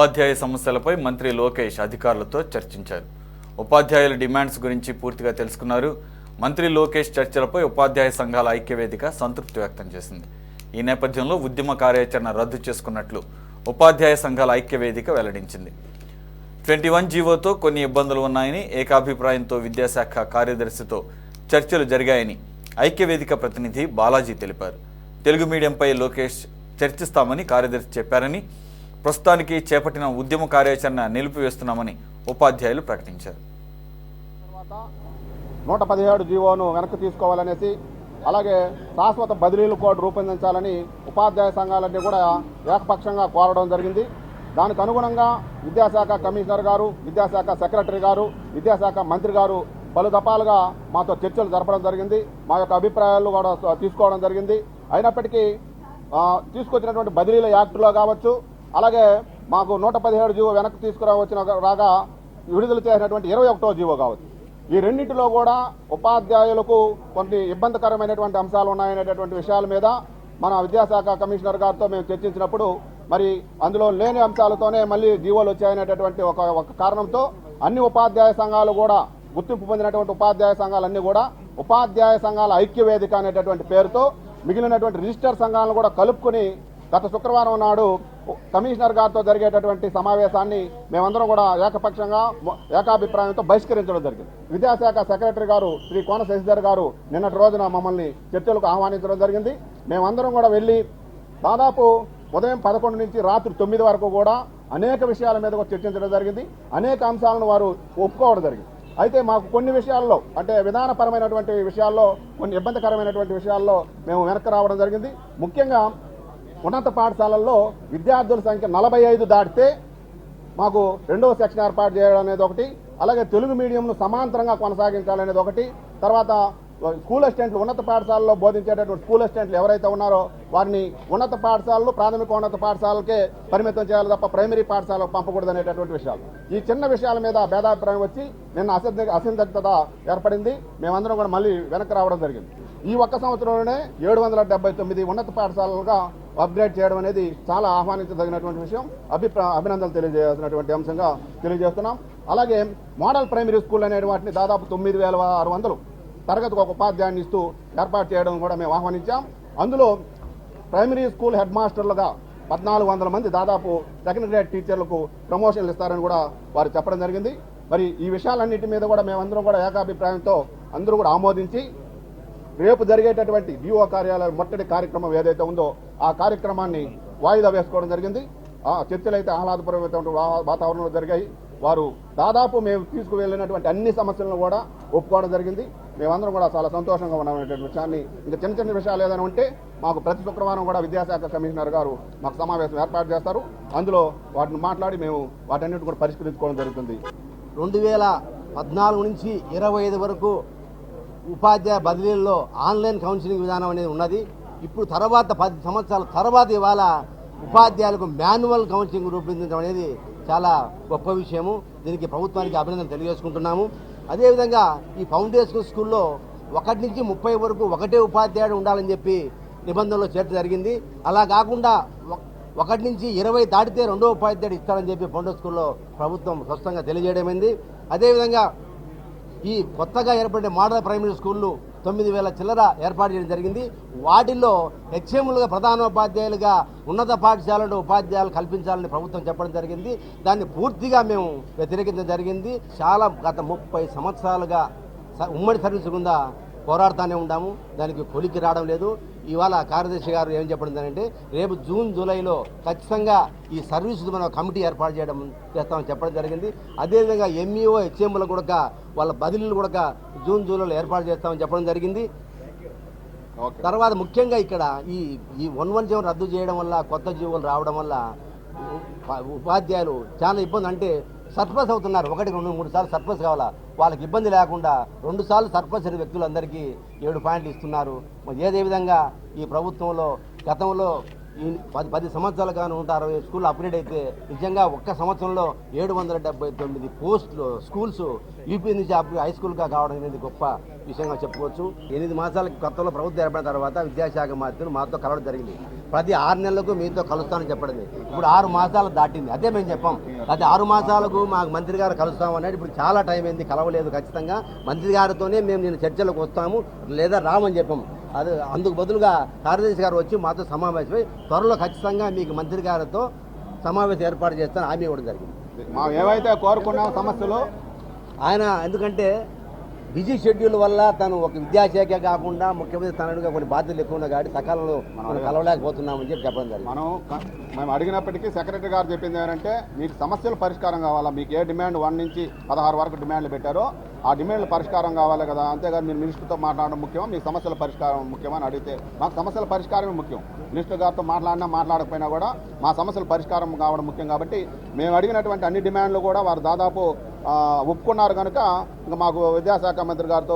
ఉపాధ్యాయ సమస్యలపై మంత్రి లోకేష్ అధికారులతో చర్చించారు. ఉపాధ్యాయుల డిమాండ్స్ గురించి పూర్తిగా తెలుసుకున్నారు. మంత్రి లోకేష్ చర్చలపై ఉపాధ్యాయ సంఘాల ఐక్యవేదిక సంతృప్తి వ్యక్తం చేసింది. ఈ నేపథ్యంలో ఉద్యమ కార్యాచరణ రద్దు చేసుకున్నట్లు ఉపాధ్యాయ సంఘాల ఐక్యవేదిక వెల్లడించింది. ట్వంటీ వన్ జీవోతో కొన్ని ఇబ్బందులు ఉన్నాయని ఏకాభిప్రాయంతో విద్యాశాఖ కార్యదర్శితో చర్చలు జరిగాయని ఐక్యవేదిక ప్రతినిధి బాలాజీ తెలిపారు. తెలుగు మీడియంపై లోకేష్ చర్చిస్తామని కార్యదర్శి చెప్పారని ప్రస్తుతానికి చేపట్టిన ఉద్యమ కార్యాచరణ నిలిపివేస్తున్నామని ఉపాధ్యాయులు ప్రకటించారు. తర్వాత నూట పదిహేడు జీవోను వెనక్కి తీసుకోవాలనేసి అలాగే శాశ్వత బదిలీలు కోడ్ రూపొందించాలని ఉపాధ్యాయ సంఘాలన్నీ కూడా ఏకపక్షంగా కోరడం జరిగింది. దానికి అనుగుణంగా విద్యాశాఖ కమిషనర్ గారు విద్యాశాఖ సెక్రటరీ గారు విద్యాశాఖ మంత్రి గారు పలు దఫాలుగా మాతో చర్చలు జరపడం జరిగింది. మా యొక్క అభిప్రాయాలు కూడా తీసుకోవడం జరిగింది. అయినప్పటికీ తీసుకొచ్చినటువంటి బదిలీల యాక్టులో కావచ్చు అలాగే మాకు నూట పదిహేడు జీవో వెనక్కి తీసుకురావచ్చిన రాగా విడుదల చేసినటువంటి ఇరవై ఒకటో జీవో కావచ్చు. ఈ రెండింటిలో కూడా ఉపాధ్యాయులకు కొన్ని ఇబ్బందికరమైనటువంటి అంశాలు ఉన్నాయనేటటువంటి విషయాల మీద మన విద్యాశాఖ కమిషనర్ గారితో మేము చర్చించినప్పుడు మరి అందులో లేని అంశాలతోనే మళ్ళీ జీవోలు వచ్చాయనేటటువంటి ఒక ఒక కారణంతో అన్ని ఉపాధ్యాయ సంఘాలు కూడా గుర్తింపు పొందినటువంటి ఉపాధ్యాయ సంఘాలన్నీ కూడా ఉపాధ్యాయ సంఘాల ఐక్యవేదిక అనేటటువంటి పేరుతో మిగిలినటువంటి రిజిస్టర్ సంఘాలను కూడా కలుపుకొని గత శుక్రవారం నాడు కమిషనర్ గారితో జరిగేటటువంటి సమావేశాన్ని మేమందరం కూడా ఏకపక్షంగా ఏకాభిప్రాయంతో బహిష్కరించడం జరిగింది. విద్యాశాఖ సెక్రటరీ గారు శ్రీ కోన శశిధర్ గారు నిన్నటి రోజున మమ్మల్ని చర్చలకు ఆహ్వానించడం జరిగింది. మేమందరం కూడా వెళ్ళి దాదాపు ఉదయం పదకొండు నుంచి రాత్రి తొమ్మిది వరకు కూడా అనేక విషయాల మీద చర్చించడం జరిగింది. అనేక అంశాలను వారు ఒప్పుకోవడం జరిగింది. అయితే మాకు కొన్ని విషయాల్లో అంటే విధానపరమైనటువంటి విషయాల్లో కొన్ని ఇబ్బందికరమైనటువంటి విషయాల్లో మేము వెనక్కి రావడం జరిగింది. ముఖ్యంగా ఉన్నత పాఠశాలల్లో విద్యార్థుల సంఖ్య నలభై ఐదు దాటితే మాకు రెండవ సెక్షన్ ఏర్పాటు చేయడం అనేది ఒకటి అలాగే తెలుగు మీడియంను సమాంతరంగా కొనసాగించాలనేది ఒకటి తర్వాత స్కూల్ అసిస్టెంట్లు ఉన్నత పాఠశాలలో బోధించేటటువంటి స్కూల్ అసిస్టెంట్లు ఎవరైతే ఉన్నారో వారిని ఉన్నత పాఠశాలలు ప్రాథమిక ఉన్నత పాఠశాలకే పరిమితం చేయాలి తప్ప ప్రైమరీ పాఠశాలకు పంపకూడదు అనేటటువంటి విషయాలు. ఈ చిన్న విషయాల మీద భేదాభిప్రాయం వచ్చి నిన్న అసంద అసందిగ్ధత ఏర్పడింది. మేమందరం కూడా మళ్ళీ వెనక్కి రావడం జరిగింది. ఈ ఒక్క సంవత్సరంలోనే ఏడు వందల డెబ్బై తొమ్మిది ఉన్నత పాఠశాలలుగా అప్గ్రేడ్ చేయడం అనేది చాలా ఆహ్వానించదగినటువంటి విషయం. అభిప్రాయ అభినందనలు తెలియజేయాల్సినటువంటి అంశంగా తెలియజేస్తున్నాం. అలాగే మోడల్ ప్రైమరీ స్కూల్ అనే వాటిని దాదాపు తొమ్మిది వేల ఆరు వందలు తరగతికి ఒక ఉపాధ్యాయుని ఇస్తూ ఏర్పాటు చేయడం కూడా మేము ఆహ్వానించాం. అందులో ప్రైమరీ స్కూల్ హెడ్ మాస్టర్లుగా పద్నాలుగు వందల మంది దాదాపు సెకండ్ గ్రేడ్ టీచర్లకు ప్రమోషన్లు ఇస్తారని కూడా వారు చెప్పడం జరిగింది. మరి ఈ విషయాలన్నింటి మీద కూడా మేమందరం కూడా ఏకాభిప్రాయంతో అందరూ కూడా ఆమోదించి రేపు జరిగేటటువంటి డిఓ కార్యాలయం మొట్టడి కార్యక్రమం ఏదైతే ఉందో ఆ కార్యక్రమాన్ని వాయిదా వేసుకోవడం జరిగింది. ఆ చర్చలు అయితే ఆహ్లాదపరమైనటువంటి వాతావరణంలో జరిగాయి. వారు దాదాపు మేము తీసుకువెళ్ళినటువంటి అన్ని సమస్యలను కూడా ఒప్పుకోవడం జరిగింది. మేమందరం కూడా చాలా సంతోషంగా ఉన్నామనేటువంటి విషయాన్ని ఇంకా చిన్న చిన్న విషయాలు ఏదైనా ఉంటే మాకు ప్రతి శుక్రవారం కూడా విద్యాశాఖ కమిషనర్ గారు మాకు సమావేశం ఏర్పాటు చేస్తారు. అందులో వాటిని మాట్లాడి మేము వాటన్నిటిని కూడా పరిష్కరించుకోవడం జరుగుతుంది. రెండు వేల పద్నాలుగు నుంచి ఇరవై ఐదు వరకు ఉపాధ్యాయ బదిలీల్లో ఆన్లైన్ కౌన్సిలింగ్ విధానం అనేది ఉన్నది. ఇప్పుడు తర్వాత పది సంవత్సరాల తర్వాత ఇవాళ ఉపాధ్యాయులకు మాన్యువల్ కౌన్సిలింగ్ రూపొందించడం అనేది చాలా గొప్ప విషయము. దీనికి ప్రభుత్వానికి అభినందన తెలియజేసుకుంటున్నాము. అదేవిధంగా ఈ ఫౌండేషన్ స్కూల్లో ఒకటి నుంచి ముప్పై వరకు ఒకటే ఉపాధ్యాయుడు ఉండాలని చెప్పి నిబంధనలో చేర్చ జరిగింది. అలా కాకుండా ఒకటి నుంచి ఇరవై దాటితే రెండో ఉపాధ్యాయుడు ఇస్తారని చెప్పి ఫౌండేషన్ స్కూల్లో ప్రభుత్వం స్పష్టంగా తెలియజేయడమైంది. అదేవిధంగా ఈ కొత్తగా ఏర్పడిన మోడల్ ప్రైమరీ స్కూళ్ళు తొమ్మిది వేల చిల్లర ఏర్పాటు చేయడం జరిగింది. వాటిల్లో హెచ్ఎంలుగా ప్రధానోపాధ్యాయులుగా ఉన్నత పాఠశాలలో ఉపాధ్యాయులు కల్పించాలని ప్రభుత్వం చెప్పడం జరిగింది. దాన్ని పూర్తిగా మేము వ్యతిరేకించడం జరిగింది. చాలా గత ముప్పై సంవత్సరాలుగా ఉమ్మడి సర్వీసు కింద పోరాడుతూనే ఉన్నాము దానికి కొలికి రావడం లేదు. ఇవాళ కార్యదర్శి గారు ఏం చెప్పడం అంటే రేపు జూన్ జూలైలో ఖచ్చితంగా ఈ సర్వీసు మన కమిటీ ఏర్పాటు చేయడం చేస్తామని చెప్పడం జరిగింది. అదేవిధంగా ఎంఈఓ హెచ్ఎంలు కూడా వాళ్ళ బదిలీలు కూడా జూన్ జూలైలో ఏర్పాటు చేస్తామని చెప్పడం జరిగింది. తర్వాత ముఖ్యంగా ఇక్కడ ఈ ఈ వన్ వన్ రద్దు చేయడం వల్ల కొత్త జీవోలు రావడం వల్ల ఉప- ఉపాధ్యాయులు చాలా ఇబ్బంది అంటే సర్పస్ అవుతున్నారు. ఒకటి రెండు మూడు సార్లు సర్ప్రస్ కావాలా? వాళ్ళకి ఇబ్బంది లేకుండా రెండు సార్లు సర్ప్లస్ అయిన వ్యక్తులందరికీ ఏడు పాయింట్లు ఇస్తున్నారు. ఏదే విధంగా ఈ ప్రభుత్వంలో గతంలో ఈ పది పది సంవత్సరాలుగాను నూట అరవై స్కూల్ అప్గ్రేడ్ అయితే నిజంగా ఒక్క సంవత్సరంలో ఏడు వందల డెబ్బై తొమ్మిది పోస్టులు స్కూల్స్ యూపీ నుంచి హై స్కూల్గా కావడం అనేది గొప్ప విషయంగా చెప్పుకోవచ్చు. ఎనిమిది మాసాల కొత్తలో ప్రభుత్వం ఏర్పడిన తర్వాత విద్యాశాఖ మంత్రులు మాతో కలవడం జరిగింది. ప్రతి ఆరు నెలలకు మీతో కలుస్తానని చెప్పడం ఇప్పుడు ఆరు మాసాలు దాటింది. అదే మేము చెప్పాం. ప్రతి ఆరు మాసాలకు మాకు మంత్రి గారు కలుస్తాం అనేది ఇప్పుడు చాలా టైం అయింది కలవలేదు ఖచ్చితంగా. మంత్రి గారితోనే మేము నేను చర్చలకు వస్తాము లేదా రామని చెప్పాం. అది అందుకు బదులుగా కార్యదర్శి గారు వచ్చి మాతో సమావేశమై త్వరలో ఖచ్చితంగా మీకు మంత్రి గారితో సమావేశం ఏర్పాటు చేస్తాను హామీ ఇవ్వడం జరిగింది. మా ఏవైతే కోరుకున్నాం సమస్యలు ఆయన ఎందుకంటే బిజీ షెడ్యూల్ వల్ల తను ఒక విద్యాశాఖ కాకుండా ముఖ్యమంత్రి తనగా కొన్ని బాధ్యతలు ఎక్కువ ఉన్నాయి కాబట్టి సకాలంలో మనం కలవలేకపోతున్నామని చెప్పి చెప్పడం జరిగింది. మనం మేము అడిగినప్పటికీ సెక్రటరీ గారు చెప్పింది ఏంటంటే మీకు సమస్యలు పరిష్కారం కావాలా? మీకు ఏ డిమాండ్ వన్ నుంచి పదహారు వరకు డిమాండ్లు పెట్టారో ఆ డిమాండ్లు పరిష్కారం కావాలి కదా. అంతేగాని మీరు మినిస్టర్తో మాట్లాడడం ముఖ్యమా? మీ సమస్యల పరిష్కారం ముఖ్యమా అని అడిగితే మాకు సమస్యల పరిష్కారమే ముఖ్యం. మినిస్టర్ గారితో మాట్లాడినా మాట్లాడకపోయినా కూడా మా సమస్యల పరిష్కారం కావడం ముఖ్యం కాబట్టి మేము అడిగినటువంటి అన్ని డిమాండ్లు కూడా వారు దాదాపు ఒప్పుకున్నారు కనుక ఇంకా మాకు విద్యాశాఖ మంత్రి గారితో